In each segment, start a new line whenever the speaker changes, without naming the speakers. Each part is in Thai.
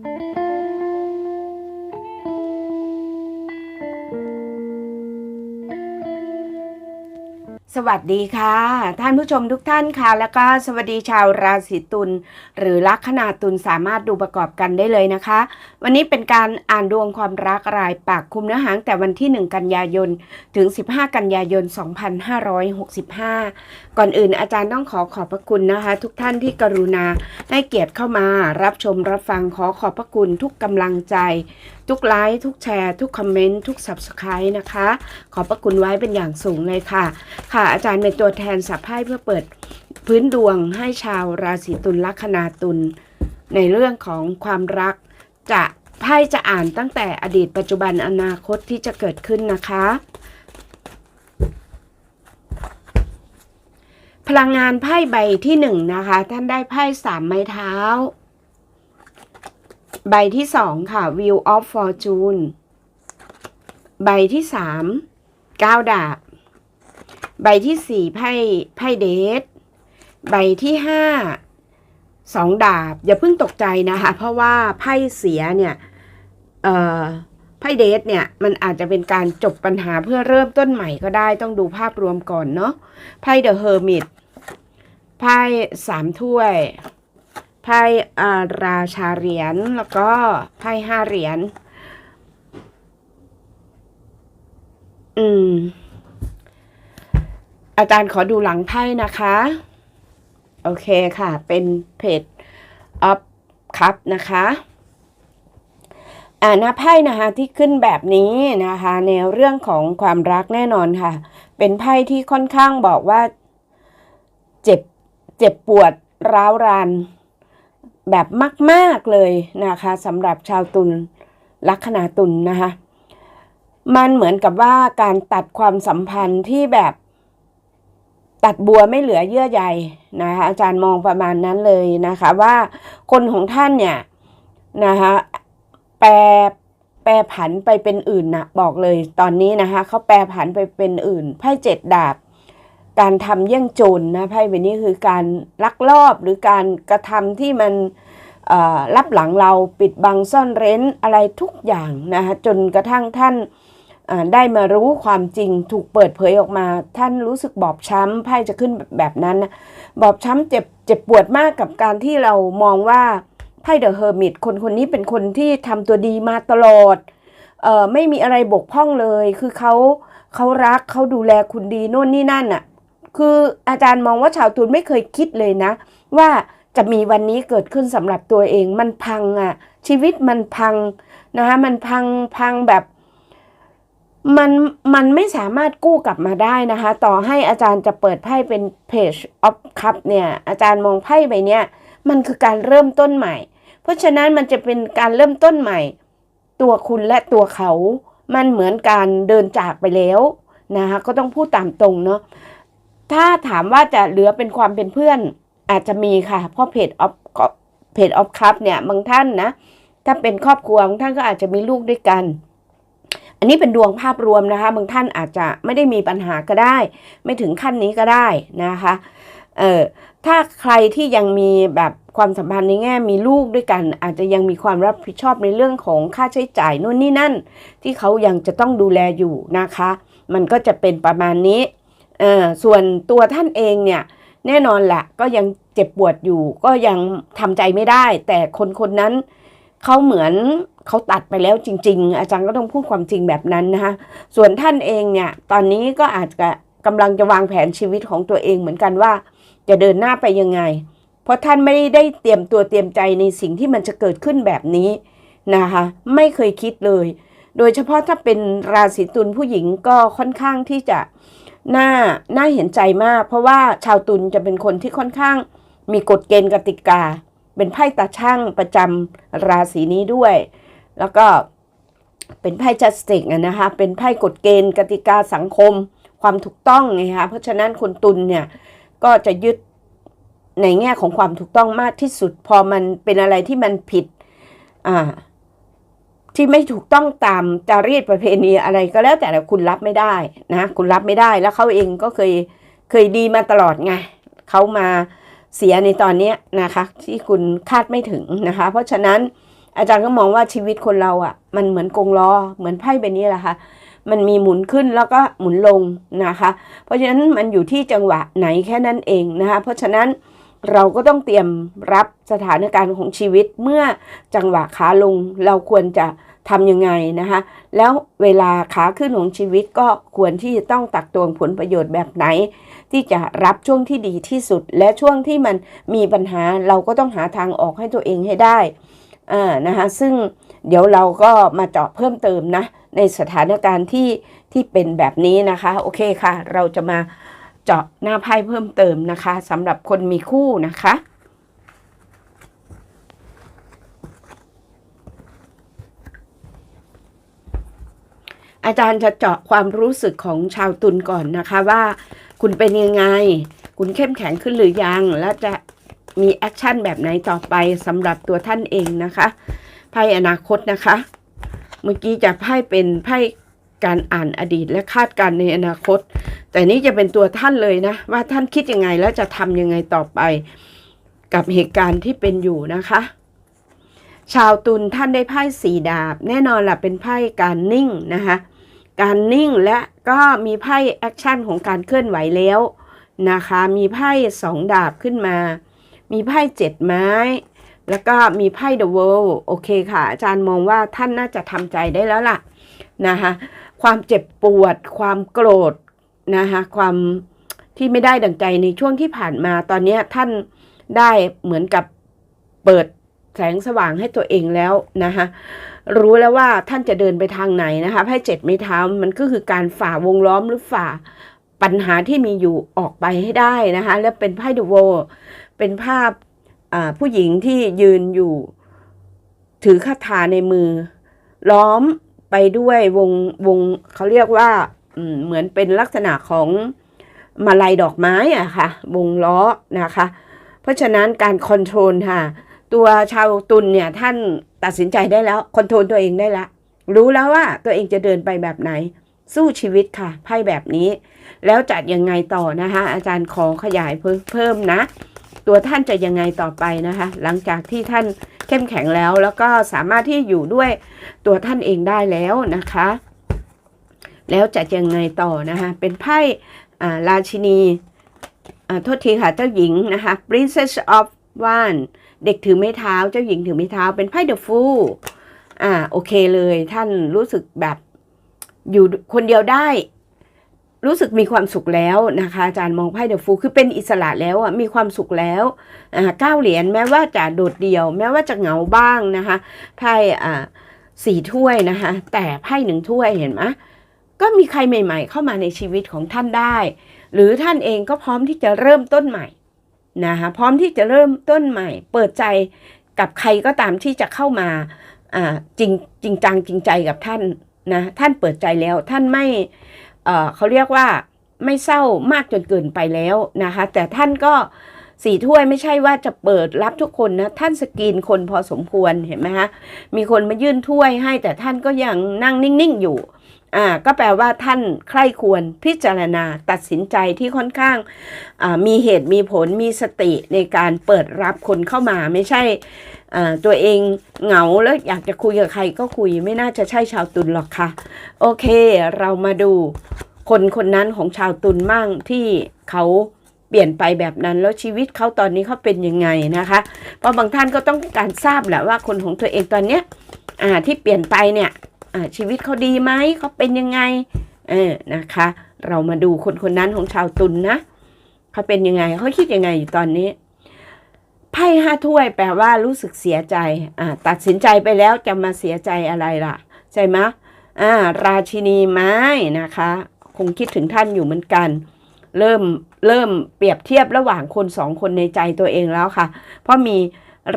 Música สวัสดีค่ะ ท่านผู้ชมทุกท่านค่ะ แล้วก็สวัสดีชาวราศีตุลหรือลัคนาตุลสามารถดูประกอบกันได้เลยนะคะ วันนี้เป็นการอ่านดวงความรักรายปากคุมเนื้อหางแต่วันที่ 1 กันยายน ถึง 15 กันยายน 2565 ก่อนอื่นอาจารย์ต้องขอขอบพระคุณนะคะ ทุกท่านที่กรุณาให้เกียรติเข้ามารับชมรับฟังขอขอบพระคุณทุกกำลังใจทุกไลค์ทุกแชร์ ทุกคอมเมนต์ ทุก Subscribe นะคะ ขอบพระคุณไว้เป็นอย่างสูงเลยค่ะ ค่ะ อาจารย์เป็นตัวแทนสับไพ่เพื่อเปิดพื้นดวงให้ชาวราศีตุลลัคนาตุลในเรื่องของความรักจะไพ่จะอ่านตั้งแต่อดีตปัจจุบันอนาคตที่จะเกิดขึ้นนะคะ พลังงานไพ่ใบที่หนึ่งนะคะ ท่านได้ไพ่สามไม้เท้า ใบที่สองค่ะ Wheel of Fortune ใบที่สามเก้าดาบ ใบที่สี่ไพ่ไพ่เดทใบที่ห้าสองดาบ อย่าเพิ่งตกใจนะคะ เพราะว่าไพ่เสียเนี่ยไพ่เดทเนี่ย มันอาจจะเป็นการจบปัญหาเพื่อเริ่มต้นใหม่ก็ได้ต้องดูภาพรวมก่อนเนาะไพ่เดอะเฮอร์มิตไพ่สามถ้วย ไพ่อาราชาเหรียญแล้วก็ไพ่ห้าเหรียญอืม อาจารย์ขอดูหลังไพ่นะคะ โอเคค่ะ เป็นเพจออฟคัพนะคะอ่าหน้าไพ่นะคะที่ขึ้นแบบนี้นะคะ ในเรื่องของความรักแน่นอนค่ะ เป็นไพ่ที่ค่อนข้างบอกว่า เจ็บเจ็บปวดร้าวราน แบบมาก ๆ เลยนะคะสำหรับชาวตุลลัคนาตุลนะคะ มันเหมือนกับว่าการตัดความสัมพันธ์ที่แบบตัดบัวไม่เหลือเยื่อใยนะคะอาจารย์มองประมาณนั้นเลยนะคะ ว่าคนของท่านเนี่ยนะคะแปรแปรผันไปเป็นอื่นนะบอกเลยตอนนี้นะคะเขาแปรผันไปเป็นอื่นไพ่เจ็ดดาบ การทำเยี่ยงโจรนะไพ่ใบนี้คือการลักลอบหรือการกระทำที่มันรับหลังเราปิดบังซ่อนเร้นอะไรทุกอย่างนะคะจนกระทั่งท่านได้มารู้ความจริงถูกเปิดเผยออกมา ท่านรู้สึกบอบช้ำไพ่จะขึ้นแบบนั้นนะบอบช้ำเจ็บเจ็บปวดมากกับการที่เรามองว่าไพ่เดอะเฮอร์มิตคนคนนี้เป็นคนที่ทำตัวดีมาตลอดออไม่มีอะไรบกพร่องเลย คือเขาเขารักเขาดูแลคุณดีโน่นนี่นั่นน่ะ คืออาจารย์มองว่าชาวตุลไม่เคยคิดเลยนะ ว่าจะมีวันนี้เกิดขึ้นสำหรับตัวเองมันพังอะ ชีวิตมันพังนะคะมันพังพังแบบมันมันไม่สามารถกู้กลับมาได้นะคะ ต่อให้อาจารย์จะเปิดไพ่เป็น Page of Cup เนี่ย อาจารย์มองไพ่ใบเนี้ยมันคือการเริ่มต้นใหม่ เพราะฉะนั้นมันจะเป็นการเริ่มต้นใหม่ ตัวคุณและตัวเขา มันเหมือนการเดินจากไปแล้วนะคะก็ต้องพูดตามตรงเนาะ ถ้าถามว่าจะเหลือเป็นความเป็นเพื่อนอาจจะมีค่ะ เพราะเพจออฟเพจออฟคัพเนี่ยบางท่านนะ ถ้าเป็นครอบครัวบางท่านก็อาจจะมีลูกด้วยกัน อันนี้เป็นดวงภาพรวมนะคะ บางท่านอาจจะไม่ได้มีปัญหาก็ได้ ไม่ถึงขั้นนี้ก็ได้นะคะเออถ้าใครที่ยังมีแบบความสัมพันธ์ในแง่มีลูกด้วยกัน อาจจะยังมีความรับผิดชอบในเรื่องของค่าใช้จ่ายนู่นนี่นั่น ที่เขายังจะต้องดูแลอยู่นะคะ มันก็จะเป็นประมาณนี้ เออส่วนตัวท่านเองเนี่ยแน่นอนแหละก็ยังเจ็บปวดอยู่ ก็ยังทำใจไม่ได้ แต่คนคนนั้นเขาเหมือนเขาตัดไปแล้วจริง ๆ อาจารย์ก็ต้องพูดความจริงแบบนั้นนะคะส่วนท่านเองเนี่ยตอนนี้ก็อาจจะกำลังจะวางแผนชีวิตของตัวเองเหมือนกันว่า จะเดินหน้าไปยังไง เพราะท่านไม่ได้เตรียมตัวเตรียมใจในสิ่งที่มันจะเกิดขึ้นแบบนี้นะคะไม่เคยคิดเลย โดยเฉพาะถ้าเป็นราศีตุลผู้หญิงก็ค่อนข้างที่จะ น่าน่าเห็นใจมาก เพราะว่าชาวตุลจะเป็นคนที่ค่อนข้าง มีกฎเกณฑ์กติกา เป็นไพ่ตาช่างประจำราศีนี้ด้วย แล้วก็เป็นไพ่จัสติกนะคะเป็นไพ่กฎเกณฑ์กติกาสังคม ความถูกต้องไงคะเพราะฉะนั้นคนตุลเนี่ยก็จะยึดในแง่ของความถูกต้องมากที่สุด พอมันเป็นอะไรที่มันผิดอ่า ที่ไม่ถูกต้องตามจารีตประเพณีอะไรก็แล้วแต่คุณรับไม่ได้นะคุณรับไม่ได้แล้วเขาเองก็เคยเคยดีมาตลอดไงเขามาเสียในตอนนี้นะคะที่คุณคาดไม่ถึงนะคะ เพราะฉะนั้นอาจารย์ก็มองว่าชีวิตคนเราอะ่ะ มันเหมือนกงล้อเหมือนไพ่ใบนี้แหละค่ะมันมีหมุนขึ้นแล้วก็หมุนลงนะคะ เพราะฉะนั้นมันอยู่ที่จังหวะไหนแค่นั้นเองนะคะ เพราะฉะนั้น เราก็ต้องเตรียมรับสถานการณ์ของชีวิตเมื่อจังหวะขาลงเราควรจะทำยังไงนะคะ แล้วเวลาขาขึ้นของชีวิตก็ควรที่จะต้องตักตวงผลประโยชน์แบบไหน ที่จะรับช่วงที่ดีที่สุด และช่วงที่มันมีปัญหาเราก็ต้องหาทางออกให้ตัวเองให้ได้อ่านะคะซึ่งเดี๋ยวเราก็มาเจาะเพิ่มเติมนะในสถานการณ์ที่ที่เป็นแบบนี้นะคะ โอเคค่ะ เราจะมา เจาะหน้าไพ่เพิ่มเติมนะคะสำหรับคนมีคู่นะคะอาจารย์จะเจาะความรู้สึกของชาวตุลก่อนนะคะว่า คุณเป็นยังไง คุณเข้มแข็งขึ้นหรือยัง และจะมีแอคชั่นแบบไหนต่อไปสำหรับตัวท่านเองนะคะไพ่อนาคตนะคะ เมื่อกี้จะไพ่เป็นไพ่ การอ่านอดีตและคาดการณ์ในอนาคต แต่นี้จะเป็นตัวท่านเลยนะ ว่าท่านคิดยังไงและจะทำยังไงต่อไป กับเหตุการณ์ที่เป็นอยู่นะคะ ชาวตุลท่านได้ไพ่สีดาบ แน่นอนล่ะเป็นไพ่การนิ่งนะคะการนิ่งและก็มีไพ่แอคชั่นของการเคลื่อนไหวแล้วนะคะ มีไพ่สองดาบขึ้นมา มีไพ่เจ็ดไม้ แล้วก็มีไพ่ The World โอเคค่ะ อาจารย์มองว่าท่านน่าจะทำใจได้แล้วล่ะนะคะ ความเจ็บปวด ความโกรธนะคะความที่ไม่ได้ดังใจในช่วงที่ผ่านมาตอนนี้ท่านได้เหมือนกับเปิดแสงสว่างให้ตัวเองแล้วนะคะรู้แล้วว่าท่านจะเดินไปทางไหนนะคะไพ่เจ็ดไม้เท้ามันก็คือการฝ่าวงล้อมหรือฝ่าปัญหาที่มีอยู่ออกไปให้ได้นะคะและเป็นไพ่ดูโวเป็นภาพผู้หญิงที่ยืนอยู่ ถือคาถาในมือ ล้อม ไปด้วยวงวงเขาเรียกว่าเหมือนเป็นลักษณะของมาลัยดอกไม้อะค่ะ วงล้อนะคะ เพราะฉะนั้นการคอนโทรลค่ะ ตัวชาวตุลเนี่ยท่านตัดสินใจได้แล้วคอนโทรลตัวเองได้แล้วรู้แล้วว่าตัวเองจะเดินไปแบบไหน สู้ชีวิตค่ะไพ่แบบนี้ แล้วจัดยังไงต่อนะคะ อาจารย์ขอขยายเพิ่มเพิ่มนะ ตัวท่านจะยังไงต่อไปนะคะ หลังจากที่ท่านเข้มแข็งแล้ว แล้วก็สามารถที่อยู่ด้วยตัวท่านเองได้แล้วนะคะ แล้วจะยังไงต่อนะคะ เป็นไพ่ราชินีโทษทีค่ะเจ้าหญิงนะคะ Princess of One เด็กถือไม้เท้า เจ้าหญิงถือไม้เท้า เป็นไพ่เดอะฟูอ่าโอเคเลยท่านรู้สึกแบบอยู่คนเดียวได้ รู้สึกมีความสุขแล้วนะคะ อาจารย์มองไพ่เดอะฟูคือเป็นอิสระแล้วอะมีความสุขแล้วอ่าเก้าเหรียญแม้ว่าจะโดดเดี่ยว แม้ว่าจะเหงาบ้างนะคะไพ่อ่าสี่ถ้วยนะคะ แต่ไพ่หนึ่งถ้วยเห็นไหมก็มีใครใหม่ ๆ เข้ามาในชีวิตของท่านได้ หรือท่านเองก็พร้อมที่จะเริ่มต้นใหม่นะคะพร้อมที่จะเริ่มต้นใหม่ เปิดใจกับใครก็ตามที่จะเข้ามาอ่าจริงจริงจังจริงใจกับท่านนะท่านเปิดใจแล้วท่านไม่ เขาเรียกว่าไม่เศร้ามากจนเกินไปแล้วนะคะ แต่ท่านก็สี่ถ้วยไม่ใช่ว่าจะเปิดรับทุกคนนะ ท่านสกรีนคนพอสมควรเห็นไหมคะมีคนมายื่นถ้วยให้แต่ท่านก็ยังนั่งนิ่ง ๆ อยู่อ่าก็แปลว่าท่านใคร่ควรพิจารณาตัดสินใจที่ค่อนข้างมีเหตุมีผลมีสติในการเปิดรับคนเข้ามาไม่ใช่ ตัวเองเหงาแล้วอยากจะคุยกับใครก็คุยไม่น่าจะใช่ชาวตุลหรอกค่ะ โอเค เรามาดูคนคนนั้นของชาวตุลมั่งที่เขาเปลี่ยนไปแบบนั้นแล้วชีวิตเขาตอนนี้เขาเป็นยังไงนะคะ เพราะบางท่านก็ต้องการทราบแหละว่าคนของตัวเองตอนเนี้ยที่เปลี่ยนไปเนี่ยชีวิตเขาดีไหมเขาเป็นยังไงเออนะคะ เรามาดูคนคนนั้นของชาวตุลนนะเขาเป็นยังไงเขาคิดยังไงอยู่ตอนนี้ ไพ่ห้าถ้วยแปลว่ารู้สึกเสียใจอ่าตัดสินใจไปแล้วจะมาเสียใจอะไรล่ะ ใช่ไหมอ่าราชินีไม้นะคะ คงคิดถึงท่านอยู่เหมือนกัน เริ่มเริ่มเปรียบเทียบระหว่างคนสองคนในใจตัวเองแล้วค่ะ เพราะมี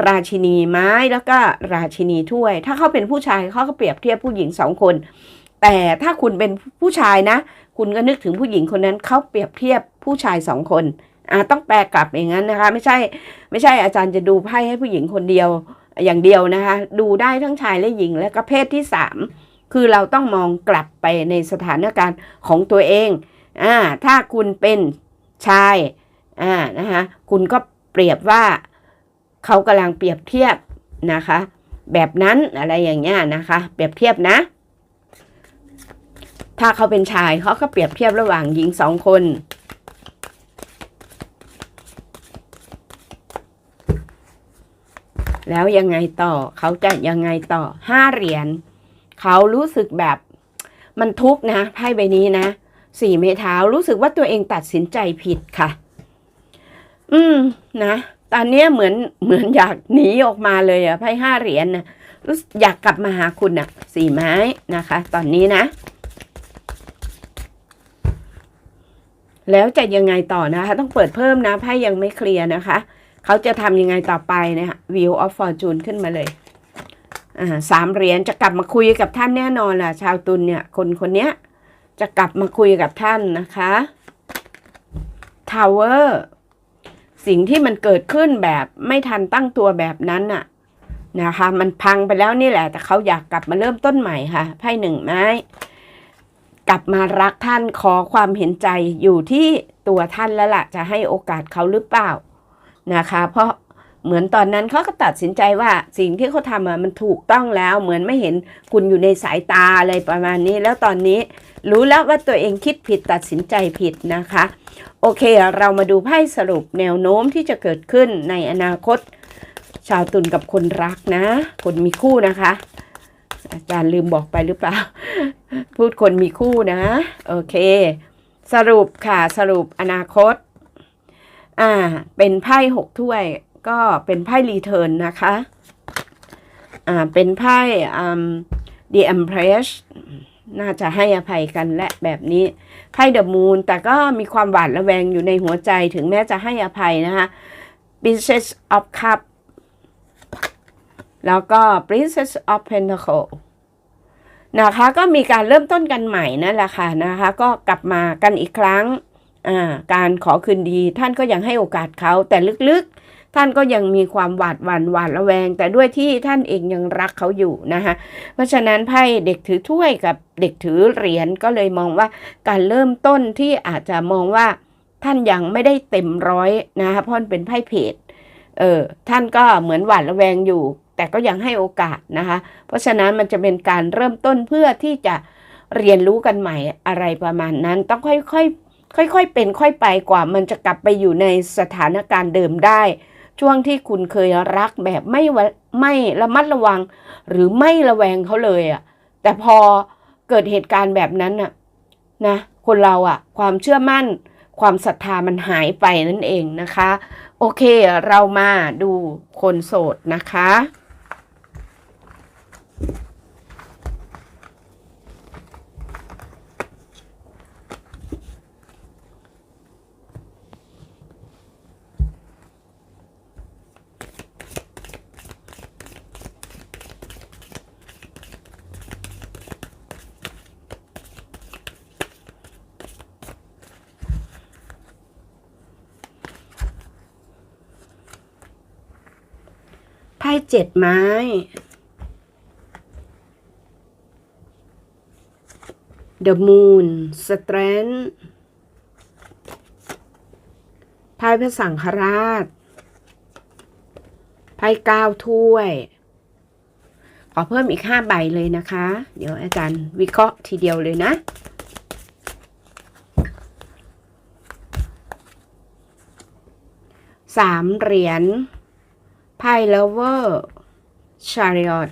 ราชินีไม้แล้วก็ราชินีถ้วย ถ้าเขาเป็นผู้ชายเขาก็เปรียบเทียบผู้หญิงสองคน แต่ถ้าคุณเป็นผู้ชายนะ คุณก็นึกถึงผู้หญิงคนนั้นเขาเปรียบเทียบผู้ชายสองคน ต้องแปลกลับอย่างนั้นนะคะ ไม่ใช่ไม่ใช่อาจารย์จะดูไพ่ให้ผู้หญิงคนเดียวอย่างเดียวนะคะ ดูได้ทั้งชายและหญิงและก็เพศที่สามคือเราต้องมองกลับไปในสถานการณ์ของตัวเองอ่าถ้าคุณเป็นชายอ่านะคะคุณก็เปรียบว่าเขากำลังเปรียบเทียบนะคะ แบบนั้นอะไรอย่างเงี้ยนะคะ เปรียบเทียบนะ ถ้าเขาเป็นชายเขาก็เปรียบเทียบระหว่างหญิงสองคน แล้วยังไงต่อเขาจะยังไงต่อห้าเหรียญเขารู้สึกแบบมันทุกข์นะไพ่ใบนี้นะสี่เมเท้ารู้สึกว่าตัวเองตัดสินใจผิดค่ะ อืมนะตอนนี้เหมือนเหมือนอยากหนีออกมาเลยอะไพ่ห้าเหรียญนะรู้อยากกลับมาหาคุณอะสี่ไม้นะคะ ตอนนี้นะ แล้วจะยังไงต่อนะคะ ต้องเปิดเพิ่มนะไพ่ยังไม่เคลียร์นะคะ เขาจะทำยังไงต่อไปนะคะ View of Fortune ขึ้นมาเลยอ่าสามเหรียญจะกลับมาคุยกับท่านแน่นอนล่ะ ชาวตุลเนี่ย คนคนเนี้ยจะกลับมาคุยกับท่านนะคะ Tower สิ่งที่มันเกิดขึ้นแบบไม่ทันตั้งตัวแบบนั้นน่ะนะคะ มันพังไปแล้วนี่แหละ แต่เขาอยากกลับมาเริ่มต้นใหม่ค่ะไพ่หนึ่งไม้กลับมารักท่านขอความเห็นใจอยู่ที่ตัวท่านแล้วล่ะ จะให้โอกาสเขาหรือเปล่า นะคะ เพราะเหมือนตอนนั้นเขาก็ตัดสินใจว่าสิ่งที่เขาทำอะมันถูกต้องแล้ว เหมือนไม่เห็นคุณอยู่ในสายตาอะไรประมาณนี้ แล้วตอนนี้รู้แล้วว่าตัวเองคิดผิดตัดสินใจผิดนะคะ โอเคเรามาดูไพ่สรุปแนวโน้มที่จะเกิดขึ้นในอนาคต ชาวตุลกับคนรักนะ คนมีคู่นะคะ อาจารย์ลืมบอกไปหรือเปล่า พูดคนมีคู่นะ โอเค สรุปค่ะสรุปอนาคต อ่า เป็นไพ่หกถ้วย ก็เป็นไพ่รีเทิร์นนะคะ อ่า เป็นไพ่อืม The Empress น่าจะให้อภัยกันและแบบนี้ไพ่เดอะมูนแต่ก็มีความหวาดระแวงอยู่ในหัวใจถึงแม้จะให้อภัยนะคะ Princess of Cup แล้วก็ Princess of Pentacle นะคะก็มีการเริ่มต้นกันใหม่นั่นแหละค่ะนะคะ ก็กลับมากันอีกครั้ง การขอคืนดี ท่านก็ยังให้โอกาสเขาแต่ลึกๆ ท่านก็ยังมีความหวาดหวั่นหวาดระแวง แต่ด้วยที่ท่านเองยังรักเขาอยู่นะคะเพราะฉะนั้นไพ่เด็กถือถ้วยกับเด็กถือเหรียญก็เลยมองว่าการเริ่มต้นที่อาจจะมองว่าท่านยังไม่ได้เต็มร้อยนะคะเพราะมันเป็นไพ่เพจเออท่านก็เหมือนหวาดระแวงอยู่ แต่ก็ยังให้โอกาสนะคะเพราะฉะนั้นมันจะเป็นการเริ่มต้นเพื่อที่จะเรียนรู้กันใหม่อะไรประมาณนั้น ต้องค่อยๆ ค่อยๆเป็นค่อยไปกว่ามันจะกลับไปอยู่ในสถานการณ์เดิมได้ ช่วงที่คุณเคยรักแบบไม่ไม่ระมัดระวัง หรือไม่ระแวงเขาเลยอะ่ะแต่พอเกิดเหตุการณ์แบบนั้นน่ะนะคนเราอะ่ะ ความเชื่อมั่น ความศรัทธามันหายไปนั่นเองนะคะ โอเคเรามาดูคนโสดนะคะ เจ็ดไม้ The Moon Strength ไพ่พระสังฆราช ไพ่เก้าถ้วย ขอเพิ่มอีกห้าใบเลยนะคะ เดี๋ยวอาจารย์วิเคราะห์ทีเดียวเลยนะสามเหรียญ ไพ่เลเวอร์ชาริออต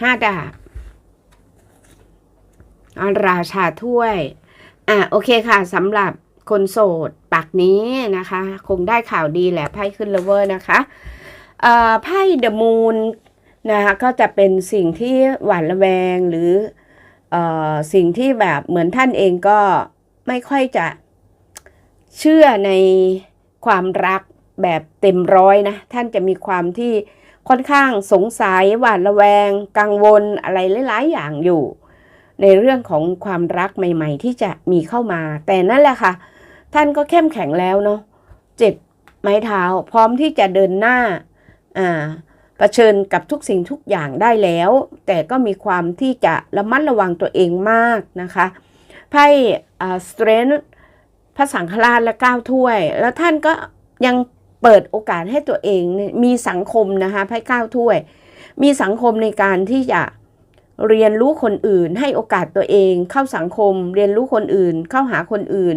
ห้าดาบอาราชาถ้วย อะโอเคค่ะสำหรับคนโสดปากนี้นะคะ คงได้ข่าวดีแหละไพ่ขึ้นเลเวอร์นะคะเอ่อไพ่เดอะมูนนะคะก็จะเป็นสิ่งที่หวาดระแวงหรือเอ่อสิ่งที่แบบเหมือนท่านเองก็ไม่ค่อยจะเชื่อในความรัก แบบเต็มร้อยนะ ท่านจะมีความที่ค่อนข้างสงสัยหวาดระแวง กังวลอะไรหลาย ๆ อย่างอยู่ ในเรื่องของความรักใหม่ ๆ ที่จะมีเข้ามา แต่นั่นแหละค่ะ ท่านก็เข้มแข็งแล้วเนาะเจ็ดไม้เท้าพร้อมที่จะเดินหน้าอ่าเผชิญกับทุกสิ่งทุกอย่างได้แล้ว แต่ก็มีความที่จะระมัดระวังตัวเองมากนะคะไพ่สเตรนพระสังฆราชและเก้าถ้วย แล้วท่านก็ยัง เปิดโอกาสให้ตัวเองมีสังคมนะคะไพ่เก้าถ้วย มีสังคมในการที่จะเรียนรู้คนอื่น ให้โอกาสตัวเอง เข้าสังคม เรียนรู้คนอื่น เข้าหาคนอื่น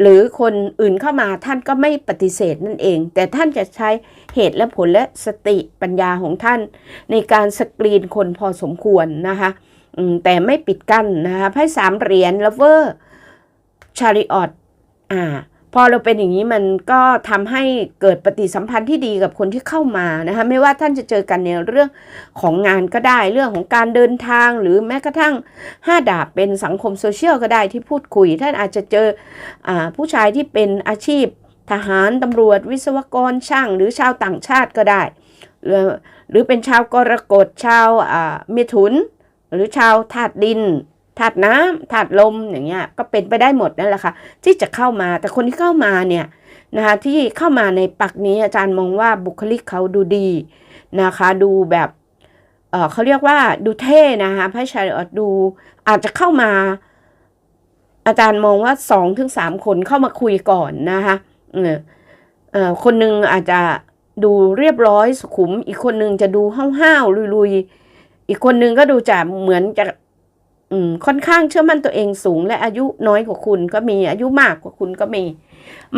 หรือคนอื่นเข้ามาท่านก็ไม่ปฏิเสธนั่นเอง แต่ท่านจะใช้เหตุและผลและสติปัญญาของท่าน ในการสกรีนคนพอสมควรนะคะแต่ไม่ปิดกั้นนะคะไพ่สามเหรียญลเวอร์ชาริออตอ่า พอเราเป็นอย่างนี้มันก็ทำให้เกิดปฏิสัมพันธ์ที่ดีกับคนที่เข้ามานะคะไม่ว่าท่านจะเจอกันในเรื่องของงานก็ได้เรื่องของการเดินทางหรือแม้กระทั่งห้าดาบเป็นสังคมโซเชียลก็ได้ที่พูดคุย ท่านอาจจะเจออผู้ชายที่เป็นอาชีพ ทหารตำรวจ วิศวกรช่าง หรือชาวต่างชาติก็ได้ หรือหรือเป็นชาวกรกฎชาวอ่าเมถุน หรือชาวธาตุดิน ธาตุน้ำธาตุลมอย่างเงี้ยก็เป็นไปได้หมดนั่นแหละค่ะ ที่จะเข้ามาแต่คนที่เข้ามาเนี่ยนะคะที่เข้ามาในปักนี้อาจารย์มองว่าบุคลิกเขาดูดีนะคะ ดูแบบเออเขาเรียกว่าดูเท่นะคะพระชายอดูอาจจะเข้ามา อาจารย์มองว่าสองถึงสามคนเข้ามาคุยก่อนนะคะเออคนหนึ่งอาจจะดูเรียบร้อยสุขุม อีกคนหนึ่งจะดูห้าวๆลุยๆอีกคนหนึ่งก็ดูจะเหมือนจะ ค่อนข้างเชื่อมั่นตัวเองสูง และอายุน้อยกว่าคุณก็มีอายุมากกว่าคุณก็มี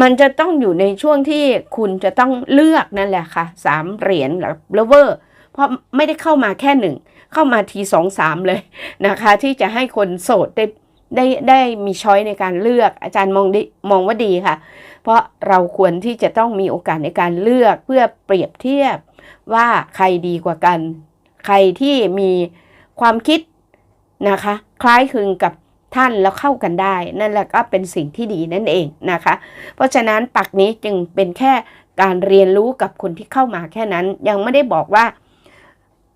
มันจะต้องอยู่ในช่วงที่คุณจะต้องเลือกนั่นแหละค่ะสามเหรียญหรือเลเวอร์เพราะไม่ได้เข้ามาแค่หนึ่งเข้ามาทีสองสามเลยนะคะ ที่จะให้คนโสดได้ได้ได้มีช้อยในการเลือกอาจารย์มองดิมองว่าดีค่ะ เพราะเราควรที่จะต้องมีโอกาสในการเลือกเพื่อเปรียบเทียบว่าใครดีกว่ากัน ใครที่มีความคิด นะคะ คล้ายคลึงกับท่านแล้วเข้ากันได้ นั่นแหละก็เป็นสิ่งที่ดีนั่นเองนะคะ เพราะฉะนั้นปักนี้จึงเป็นแค่การเรียนรู้กับคนที่เข้ามาแค่นั้น ยังไม่ได้บอกว่า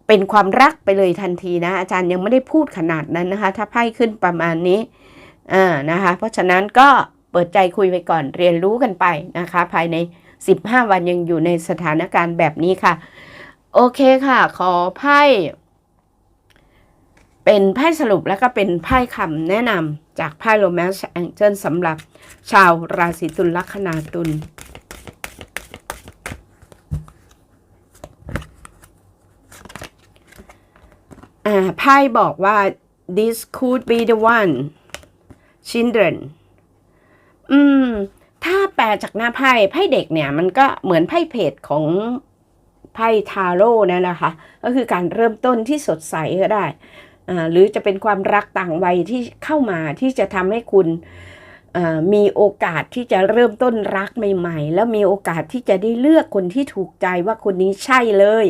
เป็นความรักไปเลยทันทีนะ อาจารย์ยังไม่ได้พูดขนาดนั้นนะคะ ถ้าไพ่ขึ้นประมาณนี้อ่านะคะ เพราะฉะนั้นก็เปิดใจคุยไปก่อนเรียนรู้กันไปนะคะ ภายใน 15 วันยังอยู่ในสถานการณ์แบบนี้ค่ะ โอเคค่ะ ขอไพ่ เป็นไพ่สรุปแล้วก็เป็นไพ่คำแนะนำจากไพ่ Romance Angel สำหรับชาวราศีตุลลัคนาตุลอ่าไพ่บอกว่า this could be the one children อืม ถ้าแปลจากหน้าไพ่ไพ่เด็กเนี่ย มันก็เหมือนไพ่เพจของไพ่ทาโร่นั่นแหละค่ะก็คือการเริ่มต้นที่สดใสก็ได้ หรือจะเป็นความรักต่างวัยที่เข้ามาที่จะทำให้คุณมีโอกาสที่จะเริ่มต้นรักใหม่ ๆ แล้วมีโอกาสที่จะได้เลือกคนที่ถูกใจว่าคนนี้ใช่เลย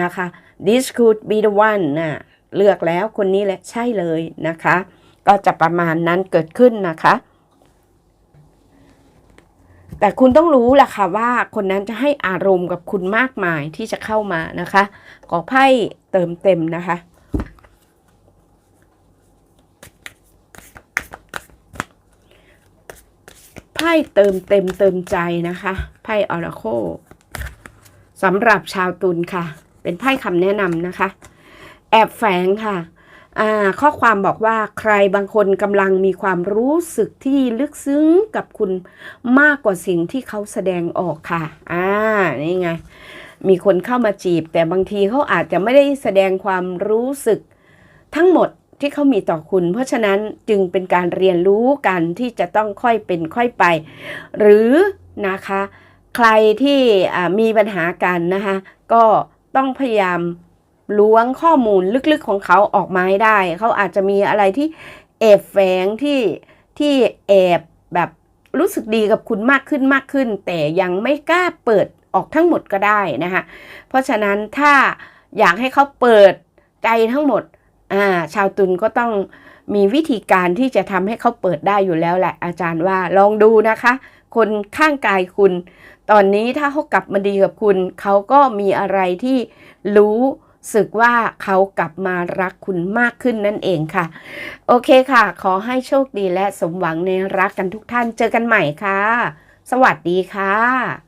นะคะ this could be the one นะเลือกแล้วคนนี้แหละใช่เลยนะคะ ก็จะประมาณนั้นเกิดขึ้นนะคะ แต่คุณต้องรู้แหละค่ะว่าคนนั้นจะให้อารมณ์กับคุณมากมายที่จะเข้ามานะคะ ขอไพ่เติมเต็มนะคะ ไพ่เติมเต็มเติมใจนะคะ ไพ่ออราโคสำหรับชาวตุลค่ะ เป็นไพ่คำแนะนำนะคะ แอบแฝงค่ะข้อความบอกว่าใครบางคนกำลังมีความรู้สึกที่ลึกซึ้งกับคุณมากกว่าสิ่งที่เขาแสดงออกค่ะ อ่า นี่ไง มีคนเข้ามาจีบ แต่บางทีเขาอาจจะไม่ได้แสดงความรู้สึกทั้งหมด ที่เขามีต่อคุณ เพราะฉะนั้นจึงเป็นการเรียนรู้กันที่จะต้องค่อยเป็นค่อยไป หรือนะคะใครที่มีปัญหากันนะคะก็ต้องพยายามล้วงข้อมูลลึกๆของเขาออกมาให้ได้ เขาอาจจะมีอะไรที่แอบแฝงที่ที่แอบแบบรู้สึกดีกับคุณมากขึ้นมากขึ้น แต่ยังไม่กล้าเปิดออกทั้งหมดก็ได้นะคะเพราะฉะนั้นถ้าอยากให้เขาเปิดใจทั้งหมด อ่าชาวตุลก็ต้องมีวิธีการที่จะทำให้เขาเปิดได้อยู่แล้วแหละ อาจารย์ว่าลองดูนะคะ คนข้างกายคุณ ตอนนี้ถ้าเขากลับมาดีกับคุณ เขาก็มีอะไรที่รู้สึกว่าเขากลับมารักคุณมากขึ้นนั่นเองค่ะ โอเคค่ะ ขอให้โชคดีและสมหวังในรักกันทุกท่านเจอกันใหม่ค่ะ สวัสดีค่ะ